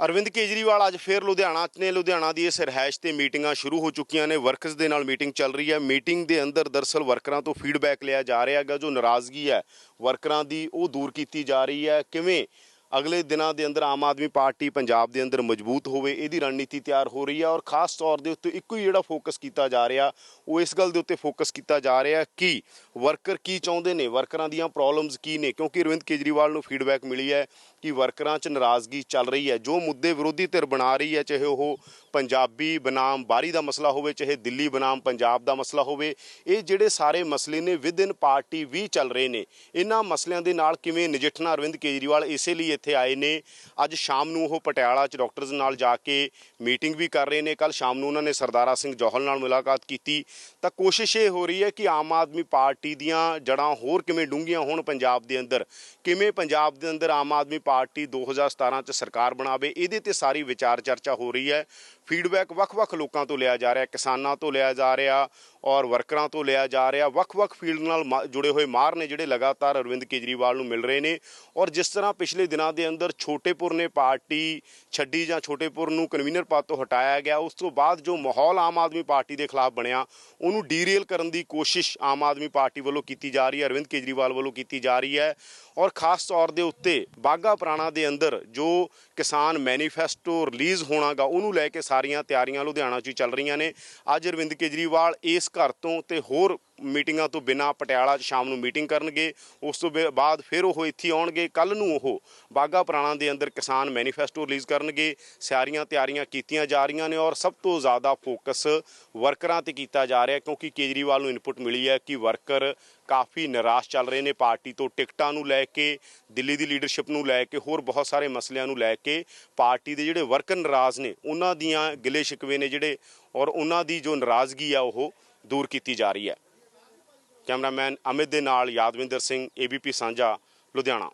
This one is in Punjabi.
ਅਰਵਿੰਦ ਕੇਜਰੀਵਾਲ ਅੱਜ ਫੇਰ ਲੁਧਿਆਣਾ 'ਚ ਨੇ ਲੁਧਿਆਣਾ ਦੀ ਇਸ ਰਿਹਾਇਸ਼ ਤੇ ਮੀਟਿੰਗਾਂ ਸ਼ੁਰੂ ਹੋ ਚੁੱਕੀਆਂ ਨੇ। ਵਰਕਰਸ ਦੇ ਨਾਲ ਮੀਟਿੰਗ ਚੱਲ ਰਹੀ ਹੈ। ਮੀਟਿੰਗ ਦੇ ਅੰਦਰ ਦਰਸਲ ਵਰਕਰਾਂ ਤੋਂ ਫੀਡਬੈਕ ਲਿਆ ਜਾ ਰਿਹਾ ਹੈਗਾ, ਜੋ ਨਾਰਾਜ਼ਗੀ ਹੈ ਵਰਕਰਾਂ ਦੀ, ਉਹ ਦੂਰ ਕੀਤੀ ਜਾ ਰਹੀ ਹੈ। ਕਿਵੇਂ ਅਗਲੇ ਦਿਨਾਂ ਦੇ ਅੰਦਰ ਆਮ ਆਦਮੀ ਪਾਰਟੀ ਪੰਜਾਬ ਦੇ ਅੰਦਰ ਮਜ਼ਬੂਤ ਹੋਵੇ, ਇਹਦੀ ਰਣਨੀਤੀ ਤਿਆਰ ਹੋ ਰਹੀ ਹੈ ਔਰ ਖਾਸ ਤੌਰ ਦੇ ਉੱਤੇ ਇੱਕੋ ਹੀ ਜਿਹੜਾ ਫੋਕਸ ਕੀਤਾ ਜਾ ਰਿਹਾ, ਉਹ ਇਸ ਗੱਲ ਦੇ ਉੱਤੇ ਫੋਕਸ ਕੀਤਾ ਜਾ ਰਿਹਾ ਕਿ ਵਰਕਰ ਕੀ ਚਾਹੁੰਦੇ ਨੇ, ਵਰਕਰਾਂ ਦੀਆਂ ਪ੍ਰੋਬਲਮਸ ਕੀ ਨੇ, ਕਿਉਂਕਿ ਅਰਵਿੰਦ ਕੇਜਰੀਵਾਲ ਨੂੰ ਫੀਡਬੈਕ ਮਿਲੀ ਹੈ ਕਿ ਵਰਕਰਾਂ 'ਚ ਨਾਰਾਜ਼ਗੀ ਚੱਲ ਰਹੀ ਹੈ। ਜੋ ਮੁੱਦੇ ਵਿਰੋਧੀ ਧਿਰ ਬਣਾ ਰਹੀ ਹੈ, ਚਾਹੇ ਉਹ ਪੰਜਾਬੀ ਬਨਾਮ ਬਾਰੀ ਦਾ ਮਸਲਾ ਹੋਵੇ, ਚਾਹੇ ਦਿੱਲੀ ਬਨਾਮ ਪੰਜਾਬ ਦਾ ਮਸਲਾ ਹੋਵੇ, ਇਹ ਜਿਹੜੇ ਸਾਰੇ ਮਸਲੇ ਨੇ ਵਿਦਿਨ ਪਾਰਟੀ ਵੀ ਚੱਲ ਰਹੇ ਨੇ। ਇਹਨਾਂ ਮਸਲਿਆਂ ਦੇ ਨਾਲ ਕਿਵੇਂ ਨਜਿੱਠਣਾ ਅਰਵਿੰਦ ਕੇਜਰੀਵਾਲ, ਇਸੇ ਲਈ ਇੱਥੇ ਆਏ ਨੇ। ਅੱਜ ਸ਼ਾਮ ਨੂੰ ਉਹ ਪਟਿਆਲਾ 'ਚ ਡਾਕਟਰਸ ਨਾਲ ਜਾ ਕੇ ਮੀਟਿੰਗ ਵੀ ਕਰ ਰਹੇ ਨੇ। ਕੱਲ ਸ਼ਾਮ ਨੂੰ ਉਹਨਾਂ ਨੇ ਸਰਦਾਰਾ ਸਿੰਘ ਜੋਹਲ ਨਾਲ ਮੁਲਾਕਾਤ ਕੀਤੀ। ਤਾਂ ਕੋਸ਼ਿਸ਼ ਇਹ ਹੋ ਰਹੀ ਹੈ ਕਿ ਆਮ ਆਦਮੀ ਪਾਰਟੀ ਦੀਆਂ ਜੜਾਂ ਹੋਰ ਕਿਵੇਂ ਡੂੰਘੀਆਂ ਹੋਣ ਪੰਜਾਬ ਦੇ ਅੰਦਰ? ਕਿਵੇਂ ਪੰਜਾਬ ਦੇ ਅੰਦਰ ਆਮ ਆਦਮੀ ਪਾਰਟੀ 2017 ਚ ਸਰਕਾਰ ਬਣਾਵੇ? ਇਹਦੇ ਤੇ ਸਾਰੀ ਵਿਚਾਰ ਚਰਚਾ ਹੋ ਰਹੀ ਹੈ। ਫੀਡਬੈਕ ਵੱਖ-ਵੱਖ ਲੋਕਾਂ ਤੋਂ ਲਿਆ ਜਾ ਰਿਹਾ, ਕਿਸਾਨਾਂ ਤੋਂ ਲਿਆ ਜਾ ਰਿਹਾ ਔਰ ਵਰਕਰਾਂ ਤੋਂ ਲਿਆ ਜਾ ਰਿਹਾ। ਵੱਖ-ਵੱਖ ਫੀਲਡ ਨਾਲ ਮਾ- ਜੁੜੇ ਹੋਏ ਮਾਰ ਨੇ ਜਿਹੜੇ ਲਗਾਤਾਰ ਅਰਵਿੰਦ ਕੇਜਰੀਵਾਲ ਨੂੰ ਮਿਲ ਰਹੇ ਨੇ ਔਰ ਜਿਸ ਤਰ੍ਹਾਂ ਪਿਛਲੇ ਦਿਨਾਂ ਦੇ ਅੰਦਰ ਛੋਟੇਪੁਰ ਨੇ ਪਾਰਟੀ ਛੱਡੀ ਜਾਂ ਛੋਟੇਪੁਰ ਨੂੰ ਕਨਵੀਨਰ ਪਦ ਤੋਂ ਹਟਾਇਆ ਗਿਆ, ਉਸ ਤੋਂ ਬਾਅਦ ਜੋ ਮਾਹੌਲ ਆਮ ਆਦਮੀ ਪਾਰਟੀ ਦੇ ਖਿਲਾਫ ਬਣਿਆ, ਉਹਨੂੰ ਡੀਰੇਲ ਕਰਨ ਦੀ ਕੋਸ਼ਿਸ਼ ਆਮ ਆਦਮੀ ਪਾਰਟੀ ਵੱਲੋਂ ਕੀਤੀ ਜਾ ਰਹੀ ਹੈ, ਅਰਵਿੰਦ ਕੇਜਰੀਵਾਲ ਵੱਲੋਂ ਕੀਤੀ ਜਾ ਰਹੀ ਹੈ ਔਰ ਖਾਸ ਤੌਰ ਦੇ ਉੱਤੇ ਬਾਗਾ ਪੁਰਾਣਾ ਦੇ ਅੰਦਰ ਜੋ ਕਿਸਾਨ ਮੈਨੀਫੈਸਟੋ ਰਿਲੀਜ਼ ਹੋਣਾਗਾ, ਉਹਨੂੰ ਲੈ ਕੇ ਸਾਰੀਆਂ ਤਿਆਰੀਆਂ ਲੁਧਿਆਣਾ 'ਚ ਹੀ ਚੱਲ ਰਹੀਆਂ ਨੇ। ਅੱਜ ਅਰਵਿੰਦ ਕੇਜਰੀਵਾਲ ਇਸ ਘਰ ਤੋਂ ਤੇ ਹੋਰ ਮੀਟਿੰਗਾਂ ਤੋਂ ਬਿਨਾਂ ਪਟਿਆਲਾ 'ਚ ਸ਼ਾਮ ਨੂੰ ਮੀਟਿੰਗ ਕਰਨਗੇ, ਉਸ ਤੋਂ ਬੇ- ਬਾਅਦ ਫਿਰ ਉਹ ਇੱਥੇ ਆਉਣਗੇ ਕੱਲ ਨੂੰ ਉਹ ਬਾਗਾ ਪੁਰਾਣਾ ਦੇ ਅੰਦਰ ਕਿਸਾਨ ਮੈਨੀਫੈਸਟੋ ਰਿਲੀਜ਼ ਕਰਨਗੇ ਸਾਰੀਆਂ ਤਿਆਰੀਆਂ ਕੀਤੀਆਂ ਜਾ ਰਹੀਆਂ ਨੇ ਔਰ ਸਭ ਤੋਂ ਜ਼ਿਆਦਾ ਫੋਕਸ ਵਰਕਰਾਂ ਤੇ ਕੀਤਾ ਜਾ ਰਿਹਾ ਕਿਉਂਕਿ ਕੇਜਰੀਵਾਲ ਨੂੰ ਇਨਪੁਟ ਮਿਲੀ ਹੈ ਕਿ ਵਰਕਰ ਕਾਫੀ ਨਿਰਾਸ਼ ਚੱਲ ਰਹੇ ਨੇ, ਪਾਰਟੀ ਤੋਂ ਟਿਕਟਾਂ ਨੂੰ ਲੈ ਕੇ, ਦਿੱਲੀ ਦੀ ਲੀਡਰਸ਼ਿਪ ਨੂੰ ਲੈ ਕੇ, ਹੋਰ ਬਹੁਤ ਸਾਰੇ ਮਸਲਿਆਂ ਨੂੰ ਲੈ ਕੇ, ਪਾਰਟੀ ਦੇ ਜਿਹੜੇ ਵਰਕਰ ਨਾਰਾਜ਼ ਨੇ, ਉਹਨਾਂ ਦੀਆਂ ਗਿਲੇ ਸ਼ਿਕਵੇ ਨੇ ਜਿਹੜੇ ਔਰ ਉਹਨਾਂ ਦੀ ਜੋ ਨਾਰਾਜ਼ਗੀ ਆ ਉਹ ਦੂਰ ਕੀਤੀ ਜਾ ਰਹੀ ਹੈ। ਕੈਮਰਾਮੈਨ ਅਮਿਤ ਦੇ ਨਾਲ ਯਾਦਵਿੰਦਰ ਸਿੰਘ ਏਬੀਪੀ ਸਾਂਝਾ ਲੁਧਿਆਣਾ।